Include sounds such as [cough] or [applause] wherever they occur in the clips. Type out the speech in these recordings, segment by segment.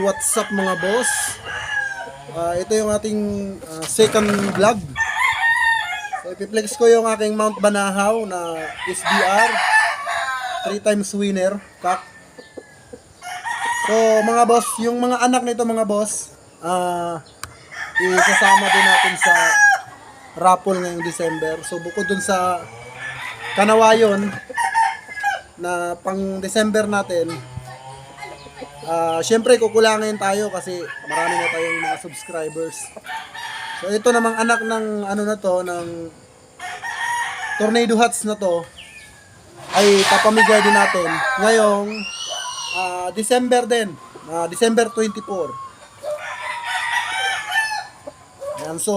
What's up mga boss? Ah, ito yung ating ah, second vlog. So ipiplex ko yung aking Mount Banahaw na SBR 3 times winner kak. So mga boss, yung mga anak nito mga boss, ah isasama din natin sa raffle ngayong December. So bukod dun sa Kanawayon na pang December natin, Ah, syempre kukulangin tayo kasi marami na tayong mga subscribers. So ito namang anak ng ano na to ng Tornado Hats na to ay papamigay din natin ngayong ah, December din, ah, December 24. Yan, so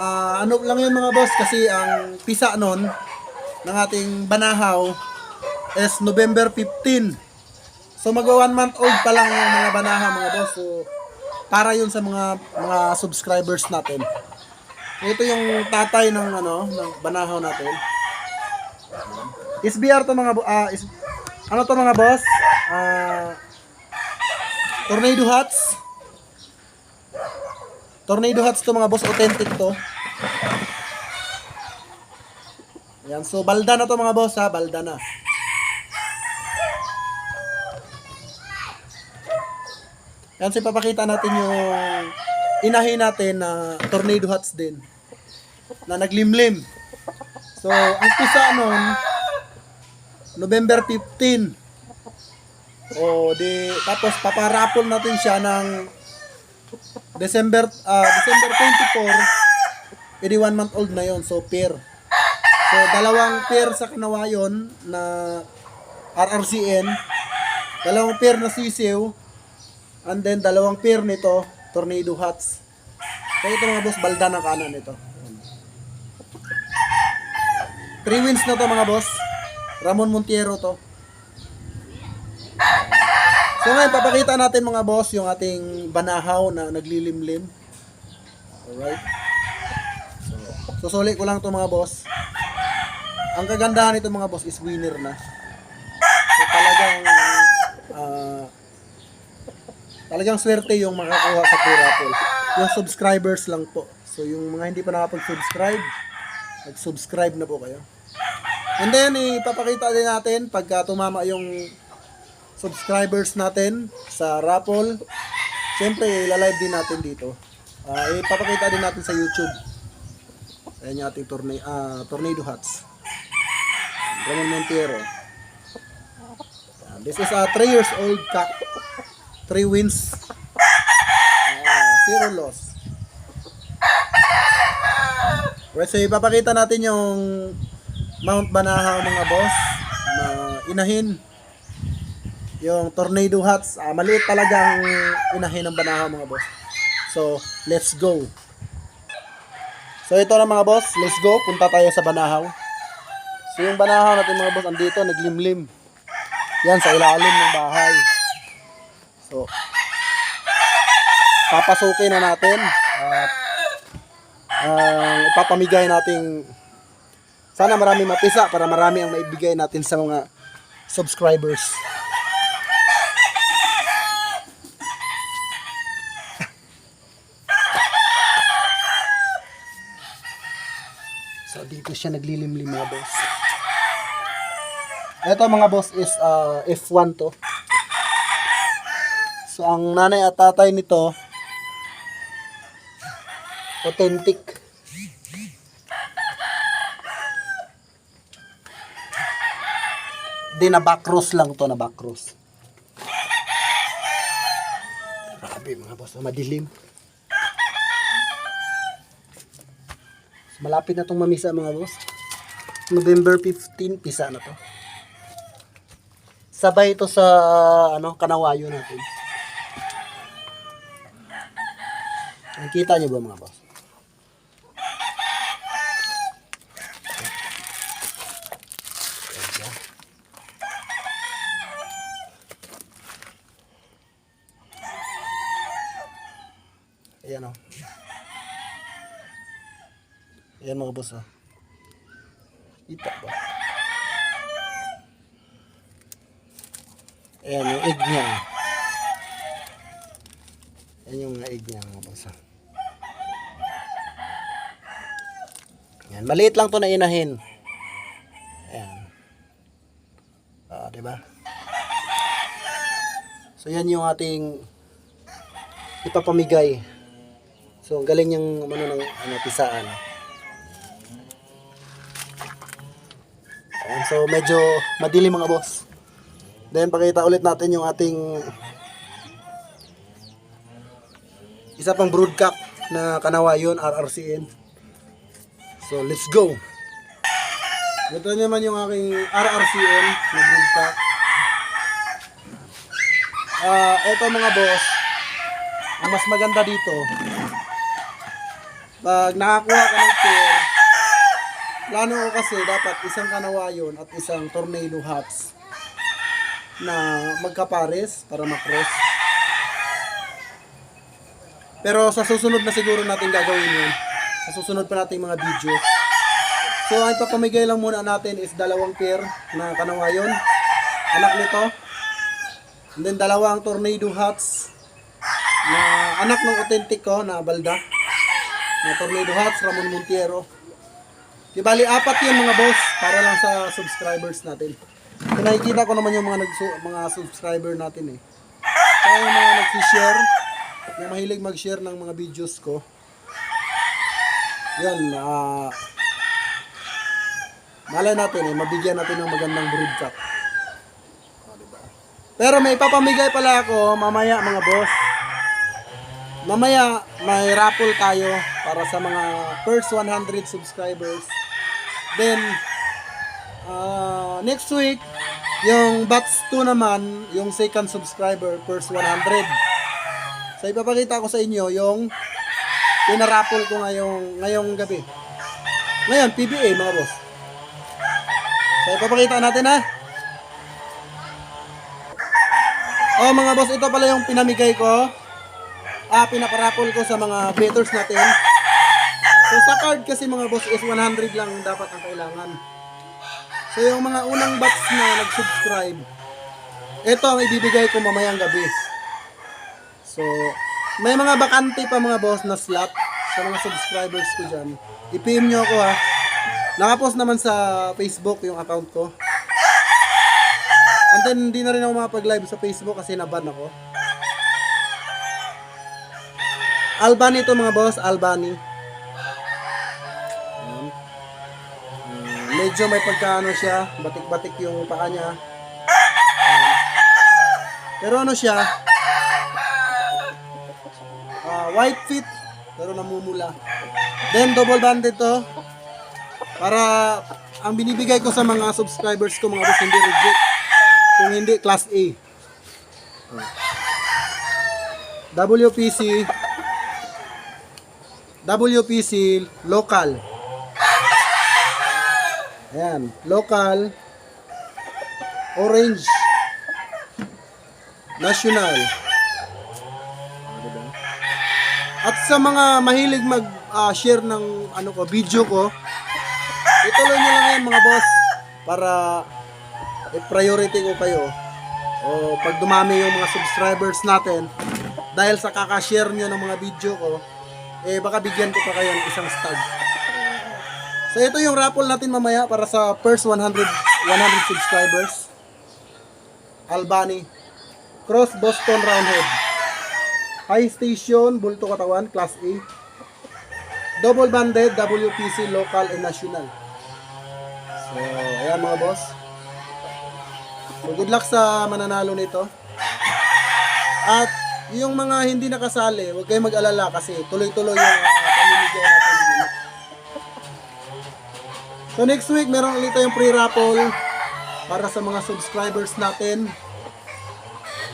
ah, ano lang yun mga boss kasi ang pisa nun ng ating banahaw is November 15. So mag one month old pa lang yung mga banaha mga boss. So para yun sa mga mga subscribers natin. Ito yung tatay ng ano ng banahaw natin. SBR to mga ah, is, ano to mga boss? Ah Tornado hats. Tornado hats to mga boss, authentic to. Yan, so balda na to mga boss ha, balda na. Yan, so papakita natin yung inahin natin na tornado hats din. Na naglimlim. So, ang pisa nun, November 15. O, di, tapos paparapol natin siya ng December, ah, December 24. Edi one month old na yon so pair. So, dalawang pair sa kanawayon na RRCN. Dalawang pair na sisiw. And then, dalawang pair nito, tornado hats. So, ito mga boss, balda ng kanan ito. Three wins na to mga boss. Ramon Montiero to. So ngayon, papakita natin mga boss yung ating banahaw na naglilimlim. Alright. So, susuli ko lang to mga boss. Ang kagandahan nito mga boss is winner na. So talagang talagang swerte yung makakuha sa Purapol. Yung subscribers lang po. So yung mga hindi pa nakapag-subscribe, mag-subscribe na po kayo. And then, ipapakita din natin pagka tumama yung subscribers natin sa raffle. Siyempre, ilalive din natin dito. Ah, ipapakita din natin sa YouTube. Ayan yung ating tornado, ah, tornado hats. Ramon Montiero. This is a 3 years old cock. 3 wins. Ah, zero loss. Right, so ipapakita natin yung Mount Banahaw mga boss na inahin yung tornado hats. Ah, maliit talaga ang inahin ng Banahaw mga boss. So let's go. So ito na mga boss. Let's go. Punta tayo sa Banahaw. So yung Banahaw natin mga boss andito naglimlim. Yan sa ilalim ng bahay so papasukin na natin at ang ipapamigay nating sana marami mapisa para marami ang maibigay natin sa mga subscribers. [laughs] So dito siya naglilimlim mga boss. Ito mga boss is uh, F1 to. So ang nanay at tatay nito authentic. Di na backross lang to na backross. Grabe mga boss, madilim. Malapit na tong mamisa mga boss. November 15, pisa na to. Sabay ito sa ano, kanawayo natin. Nakikita niyo ba mga boss? Ayan o. Ayan mga boss o. Kita ba? Ayan yung egg niya. oh. Yan yung egg niya mga boss. ah. Yan, maliit lang to na inahin. Ayan. Ah, di ba? So yan yung ating ipapamigay. So galing yung ano ng ano pisaan. Ayan, so medyo madilim mga boss. Then pakita ulit natin yung ating isa pang broodcock na kanawayon RRCN. So let's go. Ito naman yung aking RRCN na broodcock. Ah, eto mga boss. Ang mas maganda dito, pag nakakuha ka ng pair, plano ko kasi dapat isang kanawayon at isang tornado hats na magkapares para makross. Pero sa susunod na siguro natin gagawin yun. Sa susunod pa nating mga video. So ang ipapamigay lang muna natin is dalawang pair na kanawayon. Anak nito. And then dalawang tornado hats na anak ng authentic ko na balda. Na tornado hats, Ramon Montiero. Di bali, apat yun mga boss para lang sa subscribers natin. So, nakikita ko naman yung mga, mga subscriber natin eh. Kaya yung mga nag-share, yung mahilig mag-share ng mga videos ko. Yan, ah... malay natin eh, mabigyan natin ng magandang broodcock. O, diba? Pero may papamigay pala ako mamaya mga boss. Mamaya may raffle tayo para sa mga first 100 subscribers. Then ah, next week yung batch 2 naman, yung second subscriber first 100. So ipapakita ko sa inyo yung pinaraffle ko ngayong ngayong gabi. Ngayon PBA mga boss. So ipapakita natin ha. Oh mga boss, ito pala yung pinamigay ko. Ah, pinaparapol ko sa mga bettors natin. So sa card kasi mga boss is 100 lang dapat ang kailangan. So yung mga unang batch na nag-subscribe, ito ang ibibigay ko mamayang gabi. So, may mga bakante pa mga boss na slot sa mga subscribers ko dyan. I-PM nyo ako ha. Nakapost naman sa Facebook yung account ko. And then, hindi na rin ako makapag-live sa Facebook kasi naban ako. Albany to mga boss, Albany. Ayan. Medyo may pagkaano siya, batik-batik yung paa niya. Pero ano siya, ah, white feet, pero namumula. Then double banded to, para ang binibigay ko sa mga subscribers ko mga boss hindi reject. Kung hindi, class A. WPC WPC local. Ayan, local orange national. At sa mga mahilig mag-share ng ano ko, video ko, ituloy nyo lang yan mga boss para i-priority ko kayo. O pag dumami yung mga subscribers natin, dahil sa kakashare nyo ng mga video ko, eh baka bigyan ko pa kayo ng isang stud. So ito yung raffle natin mamaya para sa first 100 100 subscribers. Albany. Cross Boston Roundhead. High station, bulto katawan, class A. Double banded, WPC, local and national. So, ayan mga boss. So, good luck sa mananalo nito. At yung mga hindi nakasali, huwag kayong mag-alala kasi tuloy-tuloy yung uh, pamimigay natin. So next week, meron ulit tayong pre-raffle para sa mga subscribers natin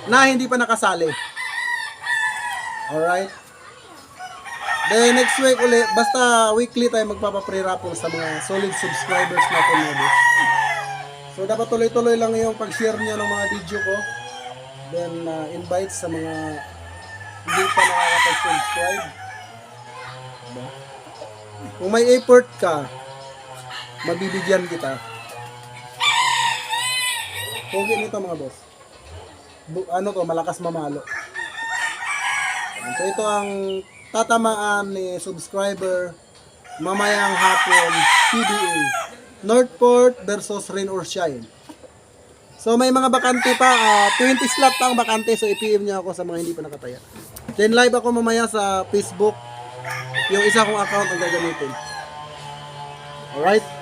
na hindi pa nakasali. Alright? Then next week ulit, basta weekly tayo magpapa-pre-raffle sa mga solid subscribers natin mga. So dapat tuloy-tuloy lang yung pag-share nyo ng mga video ko. Then uh, invite sa mga hindi pa nakakapag-subscribe. Diba? Kung may effort ka, mabibigyan kita. Pogi nito mga boss. Bu- ano to, malakas mamalo. So ito ang tatamaan ni subscriber mamayang hapon PBA. Northport versus Rain or Shine. So may mga bakante pa, ah, 20 slot pa ang bakante so i-PM niyo ako sa mga hindi pa nakataya. Then live ako mamaya sa Facebook. Yung isa kong account ang gagamitin. Alright?